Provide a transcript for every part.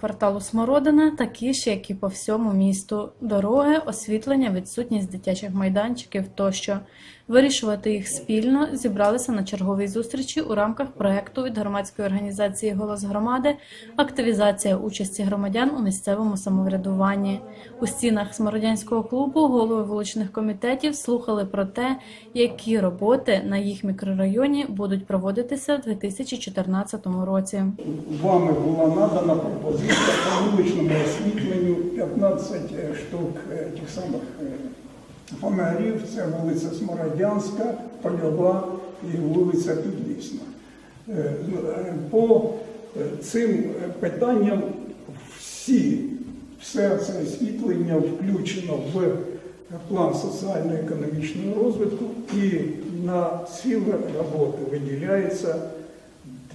Кварталу Смородина такі ж, як і по всьому місту: дороги, освітлення, відсутність дитячих майданчиків тощо. Вирішувати їх спільно зібралися на черговій зустрічі у рамках проекту від громадської організації Голос громади активізація участі громадян у місцевому самоврядуванні. У стінах Смородянського клубу голови вуличних комітетів слухали про те, які роботи на їх мікрорайоні будуть проводитися в 2014 році. Вами була надана пропозиція по вуличному освітленню 15 штук е, тих самих е, фонарів. Це вулиця Смородянська, Польова і вулиця Підлісна. Е, ну, е, По е, цим е, питанням всі, все це освітлення включено в план соціально-економічного розвитку і на ці роботи виділяється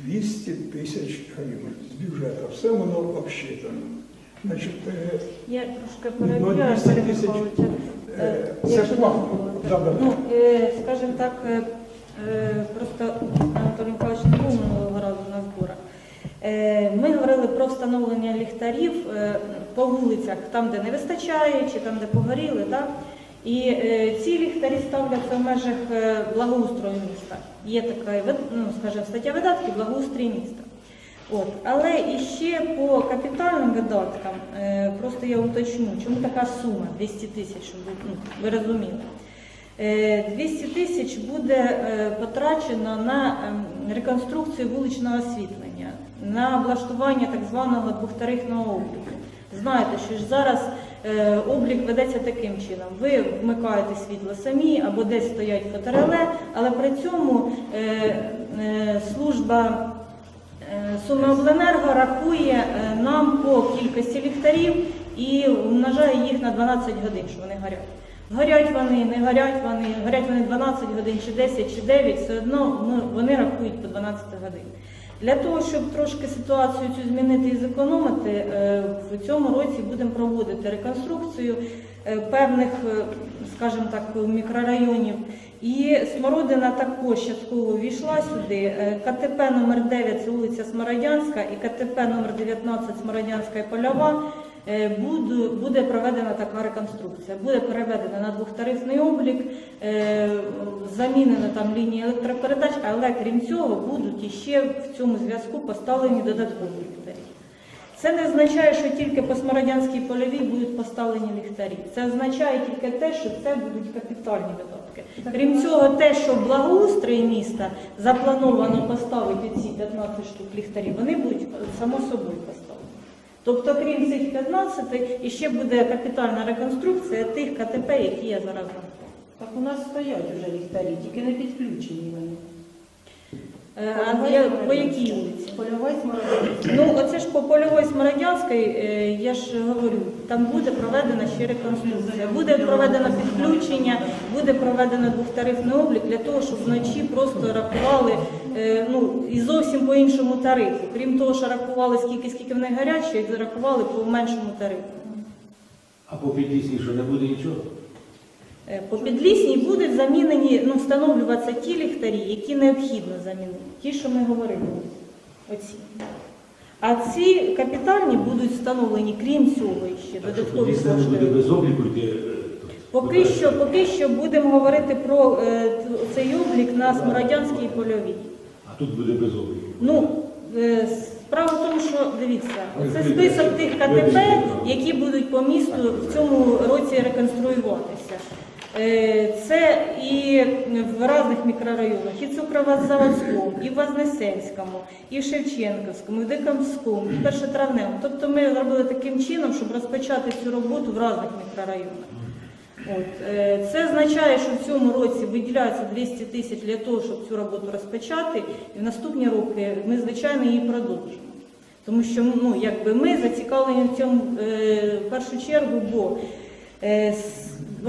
200 тисяч гривень з бюджету. Все воно обсчитано. Значить, е, Я трошки Ну, перебігаю, 200 Валерій тисяч, Михайлович. е, Е, це якщо ж дозволите. Да, да, да. Ну, е, скажімо так, е, е, просто Анатолій Михайлович не був минулого разу на зборах. Е, Ми говорили про встановлення ліхтарів е, по вулицях, там, де не вистачає, чи там, де погоріли. Так? І е, ці ліхтарі ставляться в межах е, благоустрою міста. Є така, вид- ну, скажімо, стаття видатків благоустрій міста. От. Але і ще по капітальним видаткам, е, просто я уточню, чому така сума 200 тисяч, щоб ви, ну, ви розуміли. Е, 200 тисяч буде е, потрачено на ем, реконструкцію вуличного освітлення, на облаштування так званого двохтарифного обліку. Знаєте, що ж зараз е, облік ведеться таким чином. Ви вмикаєте світло самі або десь стоять фотореле, але при цьому е, е, служба Е, Сумиобленерго рахує е, нам по кількості ліхтарів і умножає їх на 12 годин, що вони горять. Горять вони, не горять вони, горять вони 12 годин, чи 10, чи 9, все одно ну, вони рахують по 12 годин. Для того, щоб трошки ситуацію цю змінити і зекономити, е, в цьому році будемо проводити реконструкцію е, певних, скажімо так, мікрорайонів. І Смородина також частково увійшла сюди. Е, КТП номер 9 це вулиця Смородянська і КТП номер 19 Смородянська і Польова. Е, буде, проведена така реконструкція. Буде переведена на двохтарифний облік, е, замінено там лінії електропередач, але крім цього будуть іще в цьому зв'язку поставлені додаткові ліхтарі. Це не означає, що тільки по Смородянській польовій будуть поставлені ліхтарі. Це означає тільки те, що це будуть капітальні видатки. Крім цього, те, що в благоустрої міста заплановано поставити ці 15 штук ліхтарів, вони будуть е, само собою поставлені. Тобто, крім цих 15, іще буде капітальна реконструкція тих КТП, які я зараз. Так у нас стоять вже ліхтарі, тільки не підключені вони. Е, А я- по якій вулиці? Польова і Смородинська. Ну, оце ж по польової Смородянській, е, я ж говорю, там буде проведена ще реконструкція, буде проведено підключення, буде проведено двохтарифний облік для того, щоб вночі просто рахували е, ну, і зовсім по іншому тарифу. Крім того, що рахували скільки, скільки вони гарячі, рахували по меншому тарифу. А по підлісній що не буде нічого? Е, По підлісній будуть замінені, ну, встановлюватися ті ліхтарі, які необхідно замінити. Ті, що ми говорили. Оці. А ці капітальні будуть встановлені, крім цього, ще додаткові кошти. е, Поки що, поки що будемо говорити про е, цей облік на Смородянській польовій. А тут буде без обліку. Ну, е, справа в тому, що дивіться, це список тих КТП, які будуть по місту в цьому році реконструюватися. Е, Це і в різних мікрорайонах, і Цукровозаводському, і в Вознесенському, і в Шевченківському, і в Дикамському, і Першотравневому. Тобто ми зробили таким чином, щоб розпочати цю роботу в різних мікрорайонах. От, е, це означає, що в цьому році виділяється 200 тисяч для того, щоб цю роботу розпочати, і в наступні роки ми, звичайно, її продовжимо. Тому що ну, якби ми зацікавлені в цьому е, в першу чергу, бо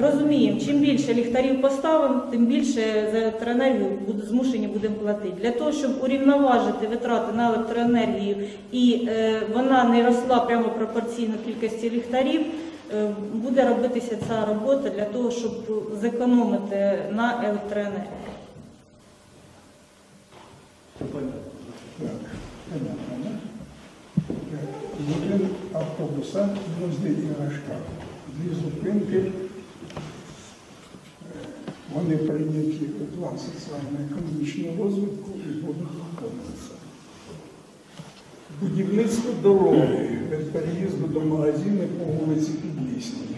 розуміємо, чим більше ліхтарів поставимо, тим більше за електроенергію змушені будемо платити. Для того, щоб урівноважити витрати на електроенергію і е, вона не росла прямо пропорційно кількості ліхтарів, е, буде робитися ця робота для того, щоб зекономити на електроенергії. Так, понятно, да? Е, один автобуса возле іграшка. Дві зупинки. Вони прийняті у план соціально-економічного розвитку і будуть виконуватися. Будівництво дороги від переїзду до магазину по вулиці Підлісній.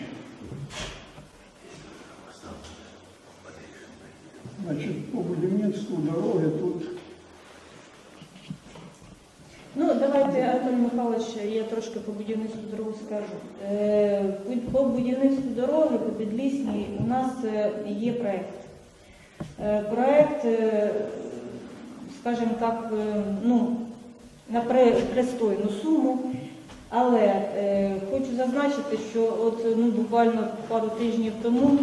Значить, по будівництву дороги тут Анатолій Михайлович, я трошки по будівництву дороги скажу. Е, По будівництву дороги, по підлісній, у нас е, є проєкт. Е, Проєкт, скажімо так, ну, на пристойну суму. Але хочу зазначити, що от ну, буквально пару тижнів тому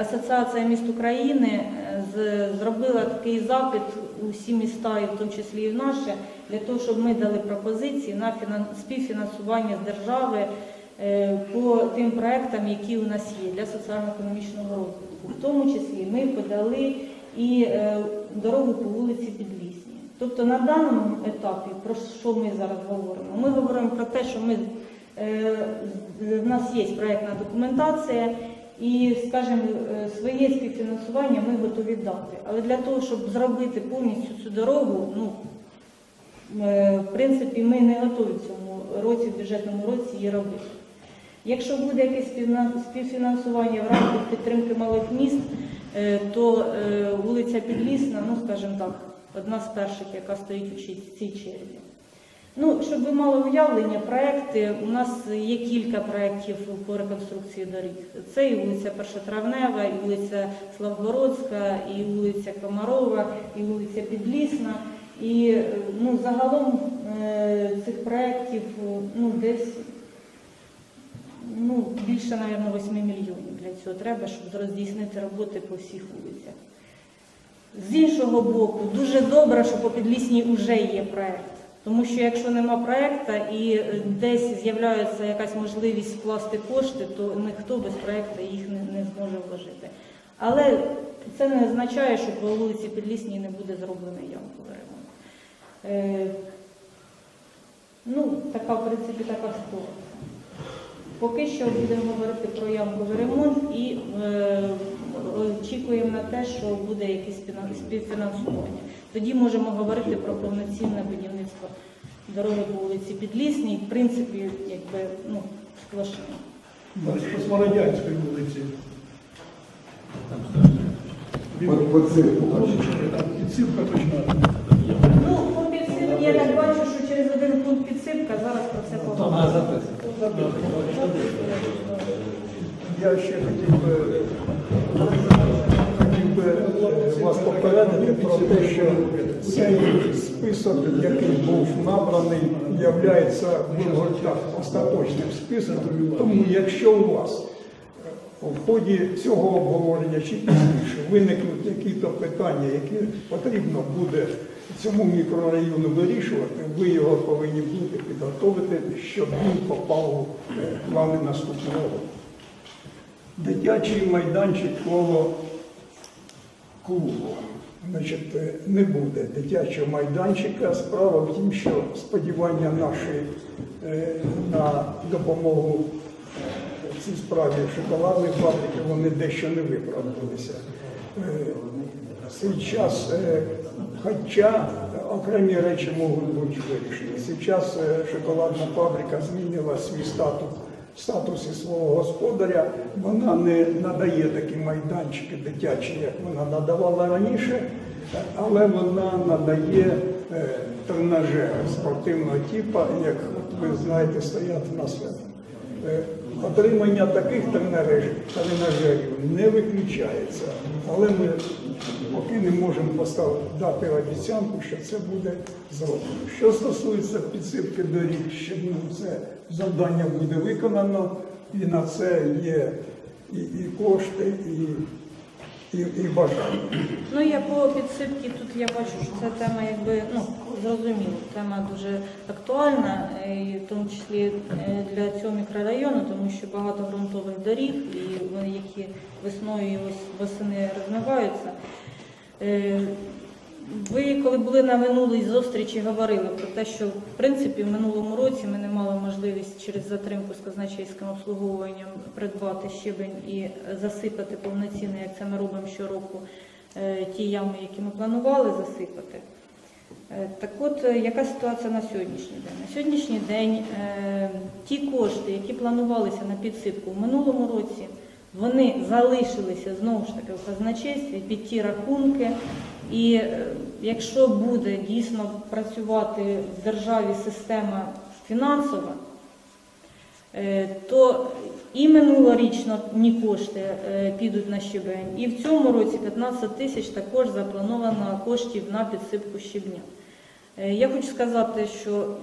Асоціація міст України зробила такий запит у всі міста, і в тому числі і в наше, для того, щоб ми дали пропозиції на співфінансування з держави е, по тим проектам, які у нас є для соціально-економічного розвитку. В тому числі ми подали і е, дорогу по вулиці Підлісній. Тобто на даному етапі, про що ми зараз говоримо? Ми говоримо про те, що ми, е, в нас є проєктна документація, і, скажімо, своє співфінансування ми готові дати. Але для того, щоб зробити повністю цю дорогу, ну, в принципі, ми не готові в цьому році, в бюджетному році її робити. Якщо буде якесь співфінансування в рамках підтримки малих міст, е, то е, вулиця Підлісна, ну скажімо так, одна з перших, яка стоїть у цій черзі. Ну, щоб ви мали уявлення, проекти, у нас є кілька проєктів по реконструкції доріг. Це і вулиця Першотравнева, і вулиця Славгородська, і вулиця Комарова, і вулиця Підлісна. І е, ну, загалом е, цих проєктів ну, десь ну, більше, мабуть, 8 мільйонів для цього треба, щоб здійснити роботи по всіх вулицях. З іншого боку, дуже добре, що по Підлісній вже є проєкт. Тому що якщо нема проєкту і е, десь з'являється якась можливість вкласти кошти, то ніхто без проєкту їх не, зможе вложити. Але це не означає, що по вулиці Підлісній не буде зроблений ямковий ремонт. Е, ну, така, в принципі, така ситуація. Поки що будемо говорити про ямковий ремонт і е, очікуємо на те, що буде якесь співфінансування. Тоді можемо говорити про повноцінне будівництво дороги по вулиці Підлісній, в принципі, якби ну, сплошне. по Смородянської вулиці. Підсипка точно. Ну, я так бачу, що через один пункт підсипка зараз про це поговоримо. Я ще хотів би, хотів би вас попередити про те, що цей список, який був набраний, є так, остаточним списком. Тому якщо у вас в ході цього обговорення чи пізніше виникнуть якісь питання, які потрібно буде цьому мікрорайону вирішувати, ви його повинні бути підготовити, щоб він попав у е, плани наступного року. Дитячий майданчик коло клубу. Значить, е, не буде дитячого майданчика. Справа в тім, що сподівання наші е, на допомогу цій справі шоколадної фабрики, вони дещо не виправдалися. Цей час, хоча окремі речі можуть бути вирішені. Час е, шоколадна фабрика змінила свій статус статусі свого господаря, вона не надає такі майданчики дитячі, як вона надавала раніше, але вона надає е, тренажери спортивного типу, як ви знаєте, стоять в нас. Отримання таких тренажерів, не виключається, але ми поки не можемо поставити дати обіцянку, що це буде зроблено. Що стосується підсипки доріг, що ну, це завдання буде виконано, і на це є і, і кошти, і, і, і бажання. Ну, я по підсипці тут я бачу, що ця тема якби ну зрозуміло, тема дуже актуальна, е, і в тому числі е, для цього мікрорайону, тому що багато ґрунтових доріг, і вони, які весною і восени розмиваються. Ви, коли були на минулій зустрічі, говорили про те, що в принципі в минулому році ми не мали можливість через затримку з казначейським обслуговуванням придбати щебень і е, засипати повноцінно, як це ми робимо щороку, е, ті ями, які ми планували засипати. Е, Так от, яка ситуація на сьогоднішній день? На сьогоднішній день ті кошти, які планувалися на підсипку в минулому році, вони залишилися знову ж таки в казначействі під ті рахунки. І е, якщо буде дійсно працювати в державі система фінансова, е, то і минулорічно ні кошти е, підуть на щебень, і в цьому році 15 тисяч також заплановано коштів на підсипку щебня. Я хочу сказати, що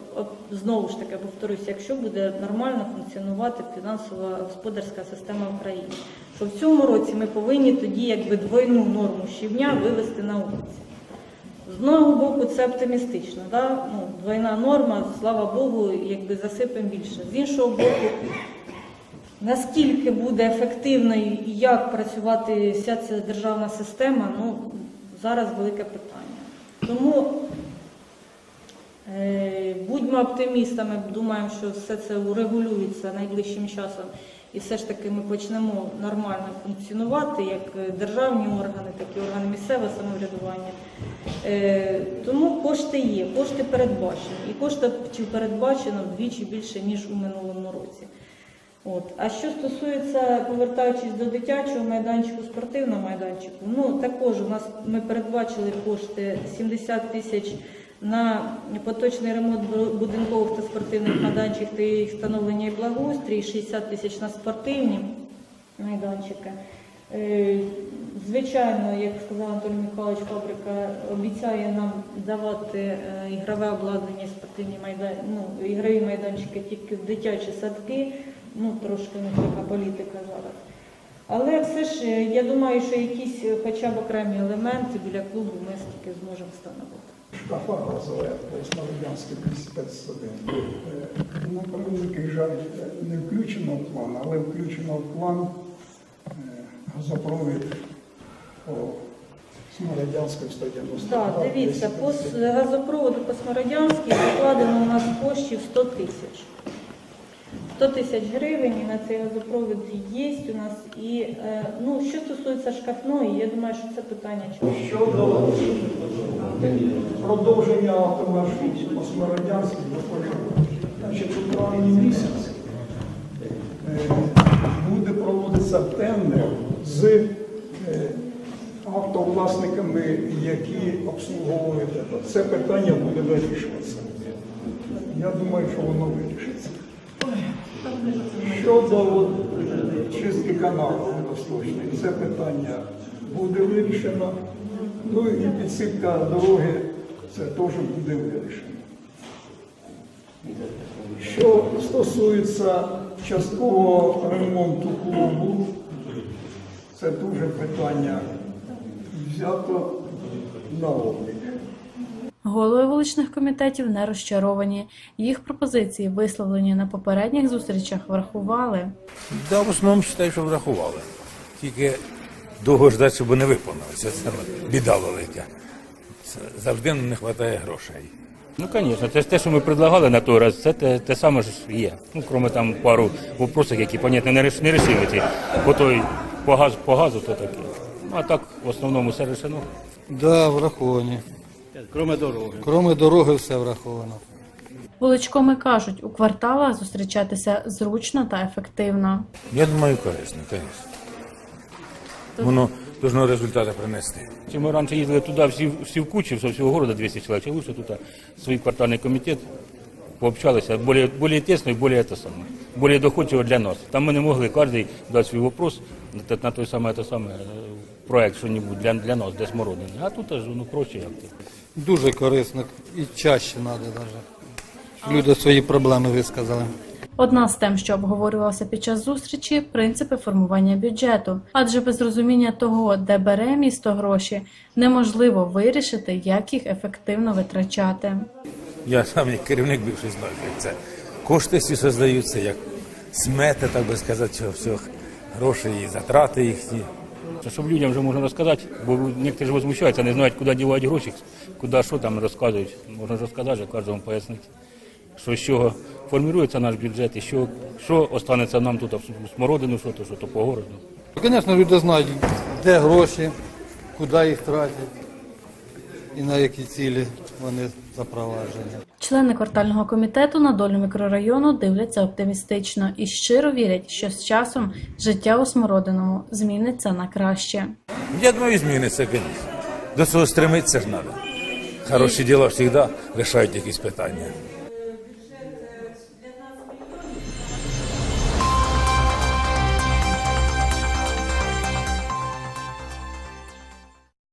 знову ж таки повторюся, якщо буде нормально функціонувати фінансова господарська система в Україні, що в цьому році ми повинні тоді якби двойну норму щебня вивести на вулиці. З одного боку, це оптимістично, да? ну, двойна норма, слава Богу, якби засипемо більше. З іншого боку, наскільки буде ефективною і як працювати вся ця державна система, ну, зараз велике питання. Тому Е, Будьмо оптимістами, думаємо, що все це урегулюється найближчим часом, і все ж таки ми почнемо нормально функціонувати, як е, державні органи, так і органи місцевого самоврядування. Е, Тому кошти є, кошти передбачені. І коштів передбачено вдвічі більше, ніж у минулому році. От. А що стосується, повертаючись до дитячого майданчику, спортивного майданчику, ну також у нас ми передбачили кошти 70 тисяч на поточний ремонт будинкових та спортивних майданчиків та їх встановлення і благоустрій, 60 тисяч на спортивні майданчики. Е, Звичайно, як сказав Анатолій Михайлович, фабрика обіцяє нам давати е, ігрове обладнання, спортивні майдан... ну, ігрові майданчики тільки в дитячі садки. Ну, трошки них така політика зараз. Але все ж е, я думаю, що якісь хоча б окремі елементи біля клубу ми все-таки зможемо встановити. Шкафа газовая по Смолодянській 51. Е, На превеликий жаль, не включено в план, але включено в план е, газопровід по Смородянському 190. Так, дивіться, по газопроводу по Смородянській закладено у нас коштів 100 тисяч. 100 тисяч гривень на цей газопровід є у нас. І е, ну, що стосується шкафної, я думаю, що це питання. Щодо продовження до Полігону. Значить, у травні місяці е, буде проводитися тендер з е, автовласниками, які обслуговують це. Питання буде вирішуватися. Я думаю, що воно вирішиться. Щодо чистки каналу водосточної, це питання буде вирішено. Ну і підсипка дороги, це теж буде вирішено. Що стосується часткового ремонту клубу, це дуже питання взято на облік. Голови вуличних комітетів не розчаровані. Їх пропозиції, висловлені на попередніх зустрічах, врахували. Да, в основному вважаю, що врахували. Тільки довго ждати, щоб вони виконалися. Це біда велика. Це Завжди не вистачає грошей. Ну, звісно, це ж те, що ми предлагали на той раз, це те, те саме ж є. Ну, крім там пару вопросів, які, понятно, не, не рішили ті. По той, по газу, по газу, то таке. Ну, а так, в основному все решено. Да, враховані. Крім дороги. Кроме дороги все враховано. Вуличкоми кажуть, у кварталах зустрічатися зручно та ефективно. Я думаю, корисно, звісно. Воно должно результати принести. Чи ми раніше їздили туди всі, всі в кучі, з всього города 200 чоловік, а лучше тут свій квартальний комітет пообщалися, більш, більш тесно і більш, це саме, більш доходчиво для нас. Там ми не могли кожен дати свій вопрос на, на той самий, те саме, е, проект, що-небудь для, для нас, для смородини. А тут аж ну, проще як то. Дуже корисно і чаще треба навіть. Люди свої проблеми висказали. Одна з тем, що обговорювалася під час зустрічі, принципи формування бюджету. Адже без розуміння того, де бере місто гроші, неможливо вирішити, як їх ефективно витрачати. Я сам як керівник бивший знаю, як це. Кошти всі создаються, як смети, так би сказати, всього, гроші і затрати їхні. Це щоб людям вже можна розказати, бо ніхто ж возмущаються, не знають, куди дівають гроші, куди що там розказують. Можна ж розказати, кожному пояснити, що з чого формується наш бюджет і що, що останеться нам тут, смородину, що то, що то по городу. Звісно, люди знають, де гроші, куди їх тратять і на які цілі вони запроваджені. Члени квартального комітету на долю мікрорайону дивляться оптимістично і щиро вірять, що з часом життя у Смородиному зміниться на краще. Я думаю, зміниться, звісно. До цього стремитися ж треба. Хороші діла завжди рішають якісь питання.